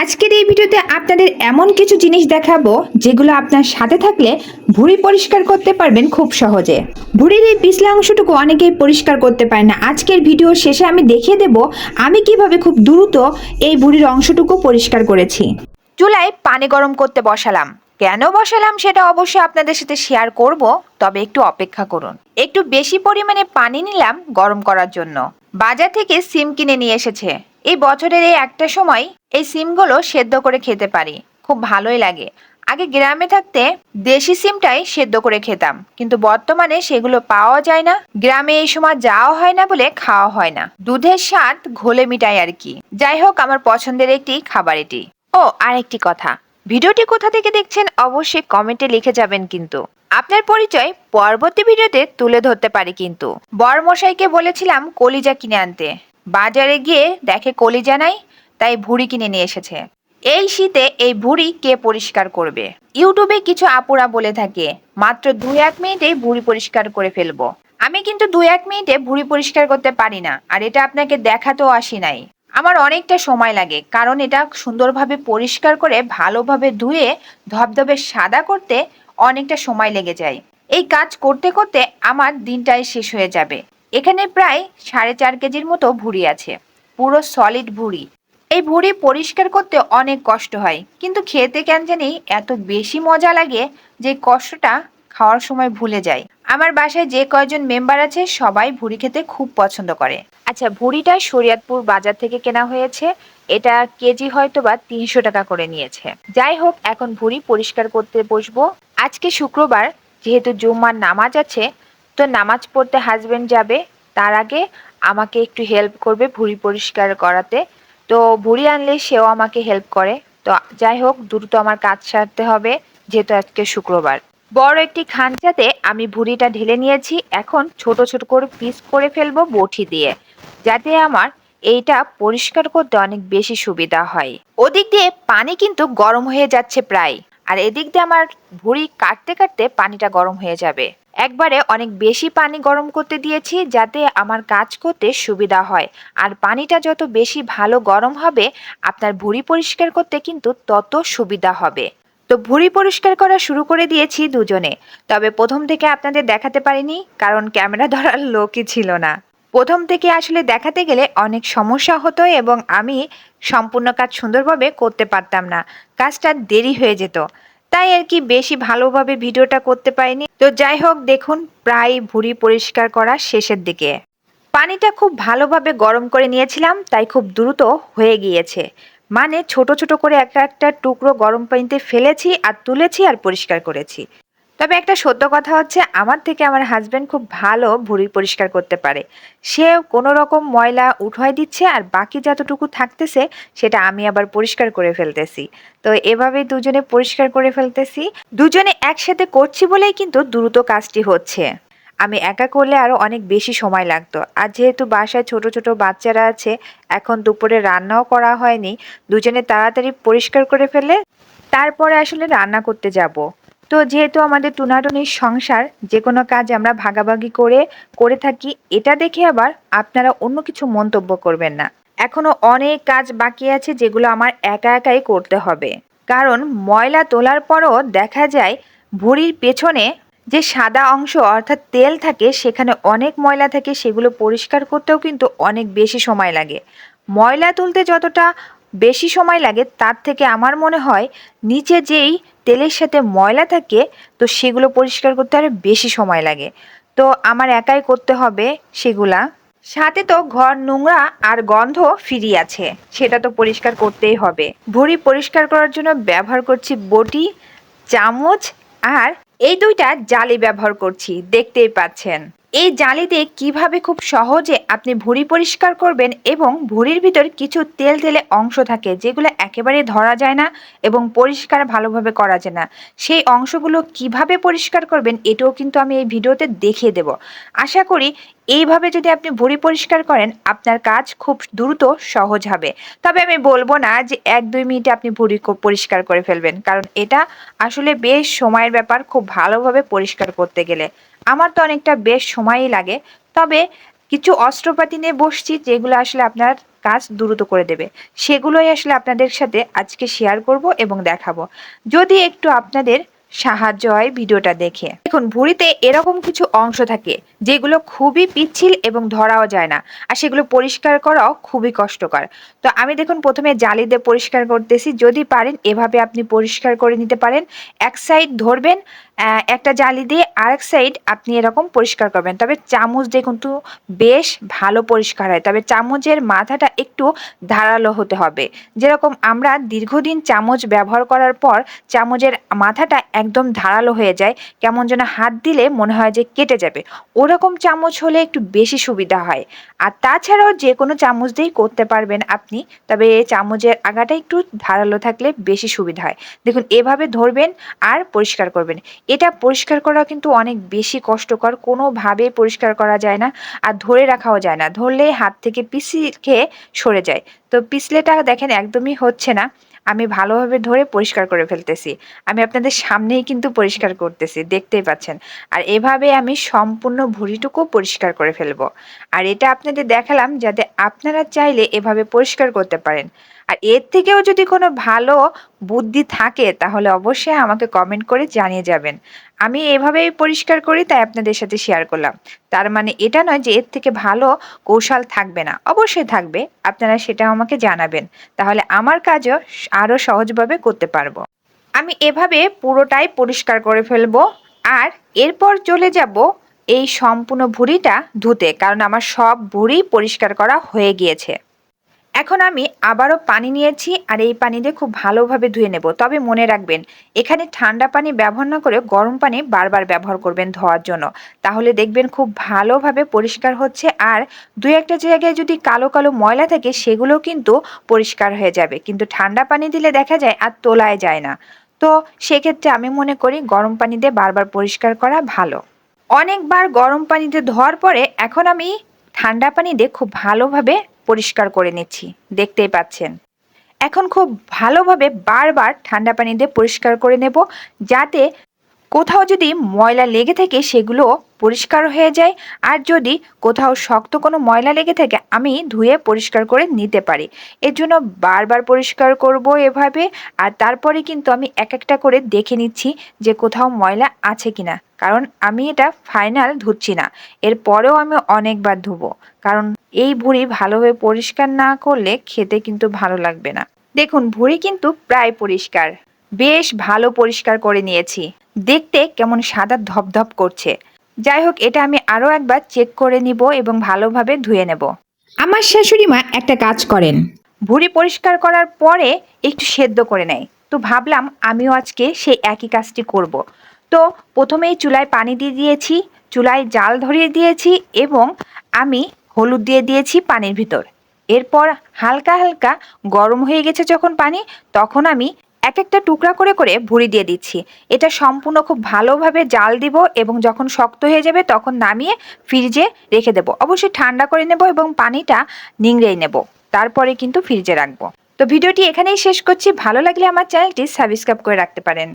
আজকের এই ভিডিওতে আপনাদের এমন কিছু জিনিস দেখাবো যেগুলো আপনার সাথে থাকলে ভুঁড়ি পরিষ্কার করতে পারবেন খুব সহজে। ভুঁড়ির এই পিছলা অংশটুকু অনেকেই পরিষ্কার করতে পারে না। আজকের ভিডিওর শেষে আমি দেখিয়ে দেব আমি কীভাবে খুব দ্রুত এই ভুঁড়ির অংশটুকু পরিষ্কার করেছি। চুলায় পানি গরম করতে বসালাম। কেন বসালাম সেটা অবশ্যই আপনাদের সাথে শেয়ার করব, তবে একটু অপেক্ষা করুন। একটু বেশি পরিমাণে পানি নিলাম গরম করার জন্য। বাজার থেকে সিম কিনে নিয়ে এসেছে। এই বছরের এই একটা সময় এই সিমগুলো সেদ্ধ করে খেতে পারি। খুব ভালোই লাগে। আগে গ্রামে থাকতে দেশি সিমটাই সেদ্ধ করে খেতাম, কিন্তু বর্তমানে সেগুলো পাওয়া যায় না। গ্রামে এই সময় যাওয়া হয় না বলে খাওয়া হয় না। দুধের স্বাদ ঘোলে মিটাই আর কি। যাই হোক, আমার পছন্দের একটি খাবার এটি। ও, আরেকটি কথা। ভিডিওটি কোথা থেকে দেখছেন অবশ্যই কমেন্টে লিখে যাবেন কিন্তু। আপনার পরিচয় পরবর্তী ভিডিওতে তুলে ধরতে পারি কিন্তু। বরমশাইকে বলেছিলাম কলিজা কিনে আনতে। বাজারে গিয়ে দেখে কলিজা নাই, তাই ভুড়ি কিনে নিয়ে এসেছে। এই শীতে এই ভুড়ি কে পরিষ্কার করবে? ইউটিউবে কিছু আপুরা বলে থাকে, মাত্র দুই এক মিনিটেই ভুড়ি পরিষ্কার করে ফেলব। আমি কিন্তু দুই এক মিনিটে ভুড়ি পরিষ্কার করতে পারি না, আর এটা আপনাকে দেখাতেও আসি নাই। আমার অনেকটা সময় লাগে, কারণ এটা সুন্দরভাবে পরিষ্কার করে ভালোভাবে ধুয়ে, ধবধবে সাদা করতে অনেকটা সময় লেগে যায়। এই কাজ করতে করতে আমার দিনটাই শেষ হয়ে যাবে। এখানে প্রায় সাড়ে চার কেজির মতো ভুড়ি আছে, পুরো সলিড ভুড়ি। এই ভুড়ি পরিষ্কার করতে অনেক কষ্ট হয়, কিন্তু খেতে কেন জানি এত বেশি মজা লাগে যে কষ্টটা খাওয়ার সময় ভুলে যায়। আমার বাসায় যে কয়জন মেম্বার আছে, সবাই ভুড়ি খেতে খুব পছন্দ করে। আচ্ছা ভুড়িটা শরিয়াতপুর বাজার থেকে কেনা হয়েছে, এটা কেজি হয়তো বা তিনশো টাকা করে নিয়েছে। যাই হোক, এখন ভুড়ি পরিষ্কার করতে বসবো। আজকে শুক্রবার, যেহেতু জুম্মার নামাজ আছে তো নামাজ পড়তে হাজবেন্ড যাবে, তার আগে আমাকে একটু হেল্প করবে ভুঁড়ি পরিষ্কার করাতে। তো ভুঁড়ি আনলে সেও আমাকে হেল্প করে। তো যাই হোক, দ্রুত আমার কাজ সারতে হবে, যেহেতু আজকে শুক্রবার। বড় একটি খাঞ্চাতে আমি ভুঁড়িটা ঢেলে নিয়েছি। এখন ছোট ছোট করে পিস করে ফেলব বটি দিয়ে, যাতে আমার এইটা পরিষ্কার করতে অনেক বেশি সুবিধা হয়। ওদিক দিয়ে পানি কিন্তু গরম হয়ে যাচ্ছে প্রায়, আর এদিক দিয়ে আমার ভুঁড়ি কাটতে কাটতে পানিটা গরম হয়ে যাবে। একবারে অনেক বেশি পানি গরম করতে দিয়েছি যাতে আমার কাজ করতে সুবিধা হয়। আর পানিটা যত বেশি ভালো গরম হবে, আপনার ভুঁড়ি পরিষ্কার করতে কিন্তু তত সুবিধা হবে। তো ভুঁড়ি পরিষ্কার করা শুরু করে দিয়েছি দুজনে। তবে প্রথম থেকে আপনাদের দেখাতে পারিনি, কারণ ক্যামেরা ধরার লোকই ছিল না। প্রথম থেকে আসলে দেখাতে গেলে অনেক সমস্যা হতো এবং আমি সম্পূর্ণ কাজ সুন্দরভাবে করতে পারতাম না। কাজটা দেরি হয়ে যেত। তাই আর কি বেশি ভালোভাবে ভিডিওটা করতে পারিনি। তো যাই হোক, দেখুন, প্রায় ভুড়ি পরিষ্কার করা শেষের দিকে। পানিটা খুব ভালোভাবে গরম করে নিয়েছিলাম, তাই খুব দ্রুত হয়ে গিয়েছে। মানে ছোট ছোট করে একটা একটা টুকরো গরম পানিতে ফেলেছি আর তুলেছি আর পরিষ্কার করেছি। তবে একটা সত্য কথা হচ্ছে, আমার থেকে আমার হাজব্যান্ড খুব ভালো ভুঁড়ি পরিষ্কার করতে পারে। সে কোনো রকম ময়লা উঠাই দিচ্ছে আর বাকি যতটুকু থাকতেছে, সেটা আমি আবার পরিষ্কার করে ফেলতেছি। তো এভাবে দুজনে পরিষ্কার করে ফেলতেছি। দুজনে একসাথে করছি বলেই কিন্তু দ্রুত কাজটি হচ্ছে। আমি একা করলে আরও অনেক বেশি সময় লাগতো। আর যেহেতু বাসায় ছোট ছোট বাচ্চারা আছে, এখন দুপুরে রান্নাও করা হয়নি, দুজনে তাড়াতাড়ি পরিষ্কার করে ফেলে, তারপরে আসলে রান্না করতে যাব। তো যেহেতু আমাদের টুনাটুনির সংসার, যে কোনো কাজ আমরা ভাগাভাগি করে করে থাকি, এটা দেখে আবার আপনারা অন্য কিছু মন্তব্য করবেন না। এখনও অনেক কাজ বাকি আছে যেগুলো আমার একা একাই করতে হবে। কারণ ময়লা তোলার পরও দেখা যায় ভুঁড়ির পেছনে যে সাদা অংশ অর্থাৎ তেল থাকে, সেখানে অনেক ময়লা থাকে, সেগুলো পরিষ্কার করতেও কিন্তু অনেক বেশি সময় লাগে। ময়লা তুলতে যতটা বেশি সময় লাগে, তার থেকে আমার মনে হয় নিচে যেই তেলের সাথে ময়লা থাকে, তো সেগুলো পরিষ্কার করতে আরও বেশি সময় লাগে। তো আমার একাই করতে হবে সেগুলা। সাথে তো ঘর, নোংরা আর গন্ধ ফিরিয়ে আছে, সেটা তো পরিষ্কার করতেই হবে। ভুঁড়ি পরিষ্কার করার জন্য ব্যবহার করছি বটি, চামচ আর এই দুইটা জালি ব্যবহার করছি, দেখতেই পাচ্ছেন। এই জালি দিয়ে কীভাবে খুব সহজে আপনি ভুঁড়ি পরিষ্কার করবেন এবং ভুঁড়ির ভিতর কিছু তেল তেলে অংশ থাকে যেগুলো একেবারে ধরা যায় না এবং পরিষ্কার ভালোভাবে করা যায় না, সেই অংশগুলো কীভাবে পরিষ্কার করবেন এটাও কিন্তু আমি এই ভিডিওতে দেখিয়ে দেব। আশা করি এইভাবে যদি আপনি ভুঁড়ি পরিষ্কার করেন আপনার কাজ খুব দ্রুত সহজ হবে। তবে আমি বলব না যে এক দুই মিনিটে আপনি ভুঁড়ি পরিষ্কার করে ফেলবেন, কারণ এটা আসলে বেশ সময়ের ব্যাপার খুব ভালোভাবে পরিষ্কার করতে গেলে। আমার তো অনেকটা বেশ সময়ই লাগে। তবে কিছু অস্ত্রপাতি নিয়ে বসছি যেগুলো আসলে আপনার কাজ দ্রুত করে দেবে। সেগুলোই আসলে আপনাদের সাথে আজকে শেয়ার করব এবং দেখাবো। যদি একটু আপনাদের সাহায্য হয় ভিডিওটা দেখে। দেখুন, ভুঁড়িতে এরকম কিছু অংশ থাকে যেগুলো খুবই পিচ্ছিল এবং ধরাও যায় না। আর সেগুলো পরিষ্কার করাও খুবই কষ্টকর। তো আমি দেখুন, প্রথমে জালি দিয়ে পরিষ্কার করতেছি। যদি পারেন, এভাবে আপনি পরিষ্কার করে নিতে পারেন। এক সাইড ধরবেন একটা জালি দিয়ে আরেক সাইড আপনি এরকম পরিষ্কার করবেন। তবে চামচ দিয়ে কিন্তু বেশ ভালো পরিষ্কার হয়। তবে চামচের মাথাটা একটু ধারালো হতে হবে। যেরকম আমরা দীর্ঘদিন চামচ ব্যবহার করার পর চামচের মাথাটা একদম ধারালো হয়ে যায়, কেমন যেন হাত দিলে মনে হয় যে কেটে যাবে। ওরকম চামচ হলে একটু বেশি সুবিধা হয়। আর তাছাড়াও যে কোনো চামচ দিয়েই করতে পারবেন আপনি। তবে চামচের আগাটা একটু ধারালো থাকলে বেশি সুবিধা হয়। দেখুন, এভাবে ধরবেন আর পরিষ্কার করবেন। এটা পরিষ্কার করা কিন্তু অনেক বেশি কষ্টকর, কোনোভাবে পরিষ্কার করা যায় না আর ধরে রাখাও যায় না। ধরলে হাত থেকে পিসি খেয়ে সরে যায়। তো পিছলেটা দেখেন একদমই হচ্ছে না। আমি ভালোভাবে ধরে পরিষ্কার করে ফেলতেছি। আমি আপনাদের সামনেই কিন্তু পরিষ্কার করতেছি, দেখতেই পাচ্ছেন। আর এভাবে আমি সম্পূর্ণ ভুঁড়িটুকু পরিষ্কার করে ফেলব। আর এটা আপনাদের দেখালাম যাতে আপনারা চাইলে এভাবে পরিষ্কার করতে পারেন। আর এর থেকেও যদি কোনো ভালো বুদ্ধি থাকে, তাহলে অবশ্যই আমাকে কমেন্ট করে জানিয়ে যাবেন। আমি এভাবেই পরিষ্কার করি, তাই আপনাদের সাথে শেয়ার করলাম। তার মানে এটা নয় যে এর থেকে ভালো কৌশল থাকবে না। অবশ্যই থাকবে, আপনারা সেটা আমাকে জানাবেন। তাহলে আমার কাজও আরও সহজভাবে করতে পারব। আমি এভাবে পুরোটাই পরিষ্কার করে ফেলব, আর এরপর চলে যাব এই সম্পূর্ণ ভুঁড়িটা ধুতে, কারণ আমার সব ভুঁড়ি পরিষ্কার করা হয়ে গিয়েছে। এখন আমি আবারও পানি নিয়েছি আর এই পানি দিয়ে খুব ভালোভাবে ধুয়ে নেব। তবে মনে রাখবেন, এখানে ঠান্ডা পানি ব্যবহার না করে গরম পানি বারবার ব্যবহার করবেন ধোয়ার জন্য। তাহলে দেখবেন খুব ভালোভাবে পরিষ্কার হচ্ছে আর দু একটা জায়গায় যদি কালো কালো ময়লা থাকে সেগুলো কিন্তু পরিষ্কার হয়ে যাবে। কিন্তু ঠান্ডা পানি দিলে দেখা যায় আর তোলায় যায় না। তো সেক্ষেত্রে আমি মনে করি গরম পানি দিয়ে বারবার পরিষ্কার করা ভালো। অনেকবার গরম পানিতে ধোয়ার পরে এখন আমি ঠান্ডা পানি দিয়ে খুব ভালোভাবে পরিষ্কার করে নিচ্ছি, দেখতেই পাচ্ছেন। এখন খুব ভালোভাবে বারবার ঠান্ডা পানি দিয়ে পরিষ্কার করে নেব, যাতে কোথাও যদি ময়লা লেগে থাকে সেগুলো পরিষ্কার হয়ে যায়, আর যদি কোথাও শক্ত কোনো ময়লা লেগে থাকে আমি ধুয়ে পরিষ্কার করে নিতে পারি। এর জন্য বারবার পরিষ্কার করব এভাবে, আর তারপরে কিন্তু আমি এক একটা করে দেখে নিচ্ছি যে কোথাও ময়লা আছে কিনা, কারণ আমি এটা ফাইনাল ধুচ্ছি না। এরপরেও আমি অনেকবার ধুবো, কারণ এই ভুঁড়ি ভালোভাবে পরিষ্কার না করলে খেতে কিন্তু ভালো লাগবে না। দেখুন ভুঁড়ি কিন্তু প্রায় পরিষ্কার। বেশ ভালো পরিষ্কার করে নিয়েছি। দেখতে কেমন সাদা ধপধপ করছে। যাই হোক এটা আমি আরও একবার চেক করে নিব এবং ভালোভাবে ধুয়ে নেব। আমার শাশুড়ি মা একটা কাজ করেন। ভুঁড়ি পরিষ্কার করার পরে একটু সেদ্ধ করে নেয়। তো ভাবলাম আমিও আজকে সেই একই কাজটি করব। তো প্রথমেই চুলায় পানি দিয়ে দিয়েছি চুলায় জাল ধরিয়ে দিয়েছি এবং আমি হলুদ দিয়ে দিয়েছি পানির ভিতর। এরপর হালকা হালকা গরম হয়ে গেছে যখন পানি, তখন আমি এক একটা টুকরা করে করে ভুড়ি দিয়ে দিচ্ছি। এটা সম্পূর্ণ খুব ভালোভাবে জাল দিব এবং যখন শক্ত হয়ে যাবে তখন নামিয়ে ফ্রিজে রেখে দেব। অবশ্যই ঠান্ডা করে নেব এবং পানিটা নিংড়েই নেব। তারপরে কিন্তু ফ্রিজে রাখব। তো ভিডিওটি এখানেই শেষ করছি। ভালো লাগলে আমার চ্যানেলটি সাবস্ক্রাইব করে রাখতে পারেন।